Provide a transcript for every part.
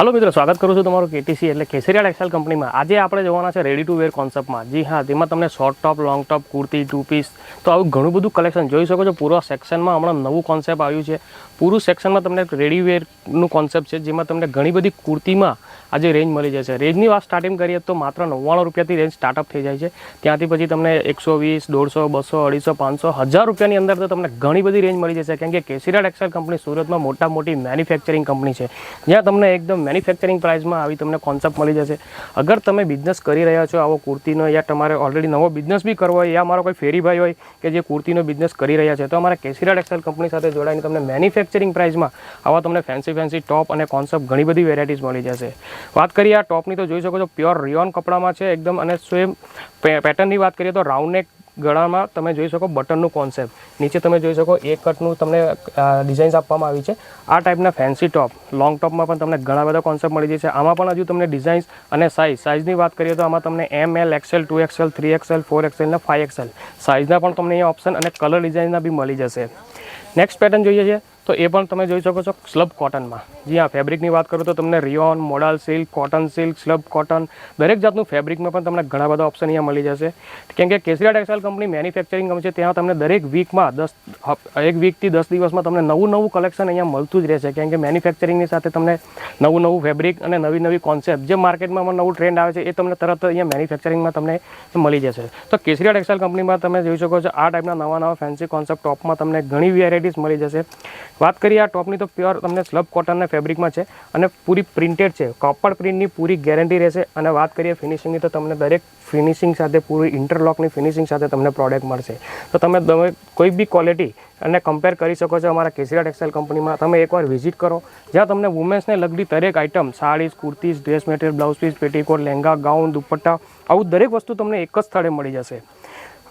Hello મિત્રો, સ્વાગત કરું છું તમારું કેટીસી એટલે કેસરિયા ટેક્સટાઇલ કંપનીમાં. આજે આપણે જોવાના છે રેડી ટુ વેર કોન્સેપ્ટમાં જી હા, તેમાં તમને short top long top kurti two piece તો આવું ઘણું બધું કલેક્શન જોઈ શકો છો. પૂરા સેક્શનમાં હમણાં નવું કોન્સેપ્ટ આવ્યું છે. પૂરું સેક્શનમાં તમને રેડી વેરનું કોન્સેપ્ટ છે, જેમાં તમને ઘણી બધી કુર્તીમાં આજે રેન્જ મળી જશે રેન્જની વાત સ્ટાર્ટિંગ કરીએ તો માત્ર નવ્વાણું રૂપિયાથી રેન્જ સ્ટાર્ટઅપ થઈ જાય છે. ત્યાંથી પછી તમને એકસો વીસ, દોઢસો, બસો, અઢીસો, પાંચસો, હજાર રૂપિયાની અંદર તો તમને ઘણી બધી રેન્જ મળી જશે. કેમ કે કેસરિયા ટેક્સટાઇલ કંપની સુરતમાં મોટા મોટી મેન્યુફેક્ચરિંગ કંપની છે. જ્યાં તમને એકદમ મેન્યુફેક્ચરિંગ પ્રાઇસમાં આવી તમને કોન્સેપ્ટ મળી જશે. અગર તમે બિઝનેસ કરી રહ્યા છો, આવો કુર્તીનો યા તમારે ઓલરેડી નવો બિઝનેસ બી કરવો હોય, યા મારો કોઈ ફેરીભાઈ હોય કે જે કુર્તીનો બિઝનેસ કરી રહ્યા છે, તો અમારા કેસરિયા ટેક્સટાઇલ કંપની સાથે જોડાઈને તમને મેન્યુફેક્ચરિંગ પ્રાઇસમાં આવા તમને ફેન્સી ફેન્સી ટોપ અને કોન્સેપ્ટ ઘણી બધી વેરાયટીઝ મળી જશે. વાત કરીએ આ ટોપની તો જોઈ શકો છો પ્યોર રિયોન કપડામાં છે એકદમ અને સ્વેમ પેટર્નની વાત કરીએ તો રાઉન્ડ નેક ગળામાં તમે જોઈ શકો બટનનું કોન્સેપ્ટ નીચે તમે જોઈ શકો એક કટનું તમને ડિઝાઇન્સ આપવામાં આવી છે. આ ટાઈપના ફેન્સી ટોપ લોંગ ટોપમાં પણ તમને ઘણા બધા કોન્સેપ્ટ મળી જશે. આમાં પણ હજુ તમને ડિઝાઇન્સ અને સાઇઝ સાઇઝની વાત કરીએ તો આમાં તમને M L XL two XL three XL four XL અને ફાઇવ એક્સેલ સાઇઝના પણ તમને અહીંયા ઓપ્શન અને કલર ડિઝાઇનના બી મળી જશે. નેક્સ્ટ પેટર્ન જોઈએ છે. તો એ પણ તમે જોઈ શકો છો સ્લબ કોટનમાં. જી હા, ફેબ્રિકની વાત કરું તો તમને rayon, modal silk, cotton silk, slub cotton, દરેક જાતનું ફેબ્રિકમાં પણ તમને ઘણા બધા ઓપ્શન અહીંયા મળી જશે. કેમ કે Kesariya textile company manufacturing company છે, ત્યાં તમને દરેક વીકમાં દસ એક વીકથી દસ દિવસમાં તમને નવું નવું કલેક્શન અહીંયા મળતું જ રહેશે. કેમ કે મેન્યુફેક્ચરિંગની સાથે તમને નવું નવું ફેબ્રિક અને નવી નવી કોન્સેપ્ટ જે માર્કેટમાં નવું ટ્રેન્ડ આવે છે, એ તમને તરત અહીંયા મેન્યુફેક્ચરિંગમાં તમને મળી જશે. તો કેસરિયા ટેક્સટાઇલ કંપનીમાં તમે જોઈ શકો છો આ ટાઈપના નવા નવા ફેન્સી કોન્સેપ્ટ ટોપમાં તમને ઘણી વેરાયટીઝ મળી જશે. વાત કરીએ, આ ટોપની તો પ્યોર તમને સ્લબ કોટનના ફેબ્રિકમાં છે અને પૂરી પ્રિન્ટેડ છે. કોપર પ્રિન્ટની પૂરી ગેરંટી રહેશે અને વાત કરીએ ફિનિશિંગની તો તમને દરેક ફિનિશિંગ સાથે, પૂરી ઇન્ટરલોકની ફિનિશિંગ સાથે તમને પ્રોડક્ટ મળશે. તો તમે તમે કોઈ બી ક્વોલિટી અને કમ્પેર કરી શકો છો અમારા કેસરિયા ટેક્સટાઇલ કંપનીમાં તમે એકવાર વિઝિટ કરો. જ્યાં તમને વુમેન્સને લગતી દરેક item saris, kurtis dress material blouse piece petticoat lehenga gown dupatta, આવું દરેક વસ્તુ તમને એક જ સ્થળે મળી જશે.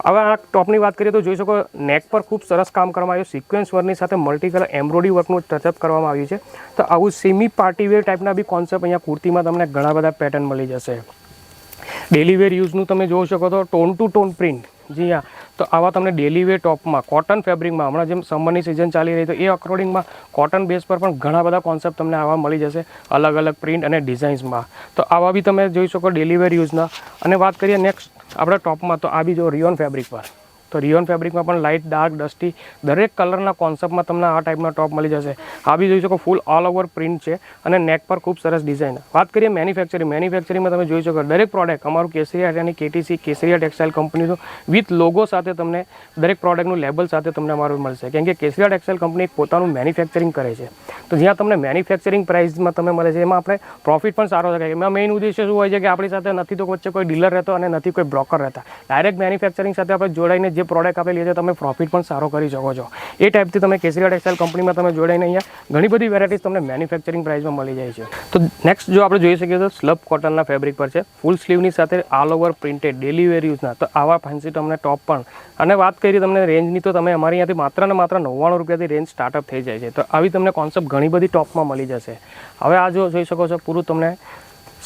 હવે આ ટોપની વાત કરીએ તો જોઈ શકો નેક પર ખૂબ સરસ કામ કરવામાં આવ્યું. સિક્વન્સ વર્કની સાથે મલ્ટીકલર એમ્બ્રોઇડરી વર્કનું ટચઅપ કરવામાં આવ્યું છે. તો આવું સેમી પાર્ટી વેર ટાઈપના બી કોન્સેપ્ટ અહીંયા કુર્તીમાં તમને ઘણા બધા પેટર્ન મળી જશે. ડેલીવેર યુઝનું તમે જોઈ શકો તો ટોન ટુ ટોન પ્રિન્ટ જી હા. તો આવા તમને ડેલી વેર ટોપમાં કોટન ફેબ્રિકમાં હમણાં જેમ સમરની સિઝન ચાલી રહી, તો એ અકોર્ડિંગમાં કોટન બેઝ પર પણ ઘણા બધા કોન્સેપ્ટ તમને આવા મળી જશે, અલગ અલગ પ્રિન્ટ અને ડિઝાઇન્સમાં તો આવા બી તમે જોઈ શકો ડેલી વેર યુઝના અને વાત કરીએ નેક્સ્ટ આપણા ટોપમાં તો આ બી જો રિયોન ફેબ્રિક પર. તો રિયોન ફેબ્રિકમાં પણ લાઇટ ડાર્ક ડસ્ટી દરેક કલરના કોન્સેપ્ટમાં તમને આ ટાઈપના ટોપ મળી જશે. આ બી જોઈ શકો ફૂલ ઓલ ઓવર પ્રિન્ટ છે અને નેક પર ખૂબ સરસ ડિઝાઇન વાત કરીએ મેન્યુફેક્ચરિંગ મેન્યુફેક્ચરિંગમાં તમે જોઈ શકો દરેક પ્રોડક્ટ અમારું કેસરીયા હરિયાની કેટીસી, કેસરિયા ટેક્સટાઇલ કંપનીનું વિથ લોગો સાથે તમને દરેક પ્રોડક્ટનું લેબલ સાથે તમને અમારું મળશે કેમ કે કેસરિયા ટેક્સટાઇલ કંપની પોતાનું મેન્યુફેક્ચરિંગ કરે છે. તો જ્યાં તમને મેન્યુફેક્ચરિંગ પ્રાઇસમાં તમે મળે છે, એમાં આપણે પ્રોફિટ પણ સારો થાય. એમાં મેઇન ઉદ્દેશ્ય શું હોય છે કે આપણી સાથે નથી તો વચ્ચે કોઈ ડીલર રહેતો અને નથી કોઈ બ્રોકર રહેતા. ડાયરેક્ટ મેન્યુફેક્ચરિંગ સાથે આપણે જોડાઈને જે પ્રોડક્ટ આપણે લઈએ તમે પ્રોફિટ પણ સારો કરી શકો છો. એ ટાઈપથી તમે કેસરીયા ટેક્સટાઇલ કંપનીમાં તમે જોડાઈને અહીંયા ઘણી બધી વેરાયટીઝ તમને મેન્યુફેક્ચરિંગ પ્રાઇસમાં મળી જાય છે. તો નેક્સ્ટ જો આપણે જોઈ શકીએ તો સ્લબ કોટનના ફેબ્રિક પર છે. ફૂલ સ્લીવની સાથે all over printed daily wear યુઝના તો આવા ફેન્સી તમને ટોપ પણ. અને વાત કરી તમને રેન્જની તો તમે અમારી અહીંયાથી માત્ર ને માત્ર નવ્વાણું રૂપિયાથી રેન્જ સ્ટાર્ટઅપ થઈ જાય છે. તો આવી તમને કોન્સેપ્ટ ઘણી બધી ટોપમાં મળી જશે. હવે આ જો જોઈ શકો છો, પૂરું તમને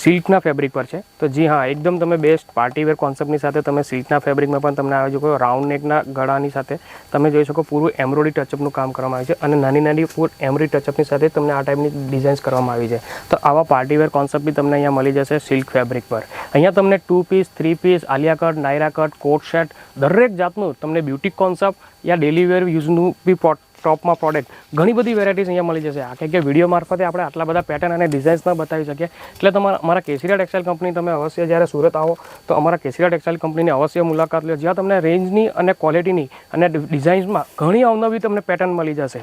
સિલ્કના ફેબ્રિક પર છે. તો જી હા, એકદમ તમે બેસ્ટ પાર્ટીવેર કોન્સેપ્ટની સાથે તમે સિલ્કના ફેબ્રિકમાં પણ તમને આવી શકો રાઉન્ડ નેકના ગળાની સાથે તમે જોઈ શકો પૂરું એમ્બ્રોઇડરી ટચઅપનું કામ કરવામાં આવ્યું છે અને નાની નાની પૂર એમ્બ્રોઇડરી ટચઅપની સાથે તમને આ ટાઈપની ડિઝાઇન્સ કરવામાં આવી છે. તો આવા પાર્ટીવેર કોન્સેપ્ટ બી તમને અહીંયા મળી જશે સિલ્ક ફેબ્રિક પર. અહીંયા તમને two piece three piece Alia cut, Naira cut coat shirt દરેક જાતનું તમને બ્યુટી કોન્સેપ્ટ યા ડેલી વેર યુઝનું બી પોટ ટોપમાં પ્રોડક્ટ ઘણી બધી વેરાયટીઝ અહીંયા મળી જશે. આ કે વીડિયો મારફતે આપણે આટલા બધા પેટર્ન અને ડિઝાઇન્સ ન બતાવી શકીએ. એટલે તમારા, અમારા કેસરિયા ટેક્સટાઇલ કંપની તમે અવશ્ય જ્યારે સુરત આવો, તો અમારા કેસરિયા ટેક્સટાઇલ કંપનીની અવશ્ય મુલાકાત લો. જ્યાં તમને રેન્જની અને ક્વોલિટીની અને ડિઝાઇન્સમાં ઘણી અવનવી તમને પેટર્ન મળી જશે.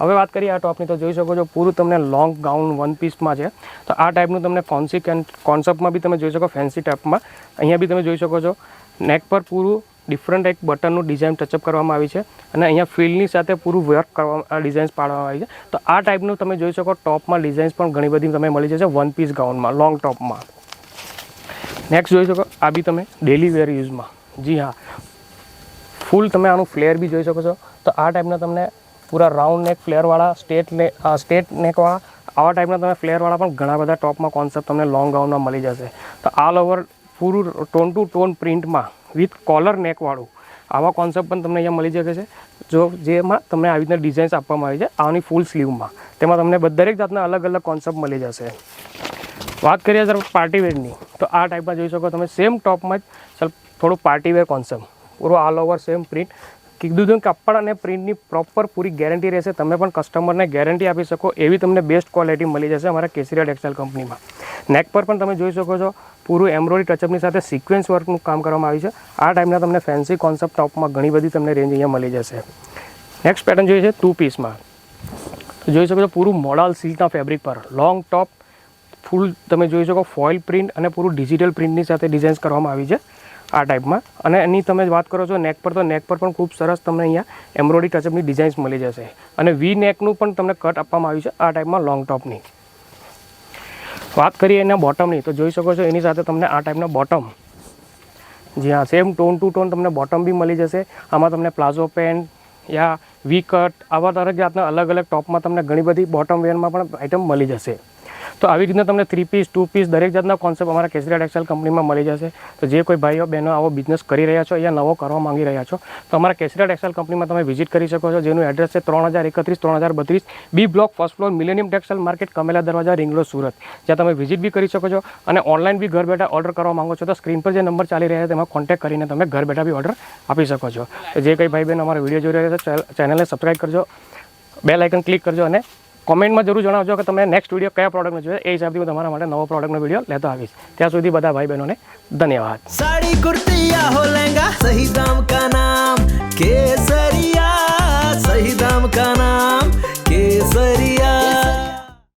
હવે વાત કરીએ આ ટોપની, તો જોઈ શકો છો પૂરું તમને લોંગ ગાઉન વન પીસમાં છે. તો આ ટાઈપનું તમને કોન્સી કોન્સેપ્ટમાં બી તમે જોઈ શકો ફેન્સી ટાઈપમાં અહીંયા બી તમે જોઈ શકો છો. નેક પર પૂરું ડિફરન્ટ એક બટનનું ડિઝાઇન ટચઅપ કરવામાં આવી છે અને અહીંયા ફિલ્ડની સાથે પૂરું વર્ક કરવામાં ડિઝાઇન્સ પાડવામાં આવી છે. તો આ ટાઈપનું તમે જોઈ શકો ટોપમાં ડિઝાઇન્સ પણ ઘણી બધી તમે મળી જશે વન પીસ ગાઉનમાં લોંગ ટોપમાં નેક્સ્ટ જોઈ શકો, આ બી તમે ડેલી વેર યુઝમાં જી હા. ફૂલ તમે આનું ફ્લેર બી જોઈ શકો છો. તો આ ટાઈપના તમને પૂરા રાઉન્ડ નેક ફ્લેરવાળા સ્ટેટ ને સ્ટેટ નેકવાળા આવા ટાઈપના તમે ફ્લેરવાળા પણ ઘણા બધા ટોપમાં કોન્સેપ્ટ તમને લોંગ ગાઉનમાં મળી જશે. તો ઓલ ઓવર પૂરું ટોન ટુ ટોન પ્રિન્ટમાં વિથ કોલર નેકવાળું. આવા કોન્સેપ્ટ પણ તમને અહીંયા મળી શકે છે. જો જેમાં તમને આવી રીતના ડિઝાઇન્સ આપવામાં આવી છે, આની ફૂલ સ્લીવમાં તેમાં તમને દરેક જાતના અલગ અલગ કોન્સેપ્ટ મળી જશે. વાત કરીએ સર પાર્ટી વેરની તો આ ટાઈપમાં જોઈ શકો તમે સેમ ટોપમાં જ સર થોડું પાર્ટી વેર કોન્સેપ્ટ પૂરો ઓલ ઓવર સેમ પ્રિન્ટ કીધું હતું કાપડ અને પ્રિન્ટની પ્રોપર પૂરી ગેરંટી રહેશે. તમે પણ કસ્ટમરને ગેરંટી આપી શકો. એવી તમને બેસ્ટ ક્વોલિટી મળી જશે અમારા કેસરિયા ટેક્સટાઇલ કંપનીમાં નેક પર પણ તમે જોઈ શકો છો, પૂરું એમ્બ્રોઇડરી ટચઅપની સાથે સિક્વન્સ વર્કનું કામ કરવામાં આવ્યું છે. આ ટાઈપના તમને ફેન્સી કોન્સેપ્ટ ટોપમાં ઘણી બધી તમને રેન્જ અહીંયા મળી જશે. નેક્સ્ટ પેટર્ન જોઈએ છે ટુ પીસમાં જોઈ શકો છો પૂરું મોડલ સિલ્કના ફેબ્રિક પર. લોંગ ટોપ ફૂલ તમે જોઈ શકો ફોઇલ પ્રિન્ટ અને પૂરું ડિજિટલ પ્રિન્ટની સાથે ડિઝાઇન્સ કરવામાં આવી છે આ ટાઈપમાં અને એની તમે વાત કરો છો નેક પર, તો નેક પર પણ ખૂબ સરસ તમને અહીંયા એમ્બ્રોઇડરી ટચઅપની ડિઝાઇન્સ મળી જશે. અને વી નેકનું પણ તમને કટ આપવામાં આવ્યું છે આ ટાઈપમાં લોંગ ટોપની વાત કરીએ એના બોટમની તો જોઈ શકો છો એની સાથે તમને આ ટાઈપના બોટમ જી હા સેમ ટોન ટુ ટોન તમને બોટમ બી મળી જશે. આમાં તમને પ્લાઝો પેન્ટ યા વી કટ આવા દરેક જાતના અલગ અલગ ટોપમાં તમને ઘણી બધી બોટમ વેરમાં પણ આઇટમ મળી જશે. તો આવી રીતના તમને થ્રી પીસ ટુ પીસ દરેક જાતના કોન્સેપ્ટ અમારા કેસરીયા ટેક્સટાઇલ કંપનીમાં મળી જશે. તો જે કોઈ ભાઈઓ, બહેનો આવો બિઝનેસ કરી રહ્યા છો યા નવો કરવા માંગી રહ્યા છો, તો અમારા કેસરીયા ટેક્સટાઇલ કંપનીમાં તમે વિઝિટ કરી શકો છો, જેનું એડ્રેસ છે ત્રણ હજાર એકત્રીસ, ત્રણ હજાર બત્રીસ B block first floor millennium textile market Kamela Darwaja રિંગલો Surat. જ્યાં તમે વિઝિટ બી કરી શકો છો અને ઓનલાઈન બી ઘર બેઠા ઓર્ડર કરવા માંગો છો, તો સ્ક્રીન પર જે નંબર ચાલી રહ્યા છે, તેમાં કોન્ટેક્ટ કરીને તમે ઘર બેઠા બી ઓર્ડર આપી શકો છો. જે કંઈ ભાઈ બહેન અમારા વીડિયો જોઈ રહ્યા છે ચેનલને સબસ્ક્રાઈબ કરજો બે લાઇકન ક્લિક કરજો અને કોમેન્ટમાં જરૂર જણાવજો કે તમે નેક્સ્ટ વીડિયો કયા પ્રોડક્ટનો જોઈએ એ હિસાબથી હું તમારા માટે નવો પ્રોડક્ટનો વીડિયો લેતો આવીશ. ત્યાં સુધી બધા ભાઈ બહેનોને ધન્યવાદ. સાડી, કુર્તિયા હો લહેંગા સહી દામ કા નામ, કેસરિયા સહી દામ કા નામ, કેસરિયા.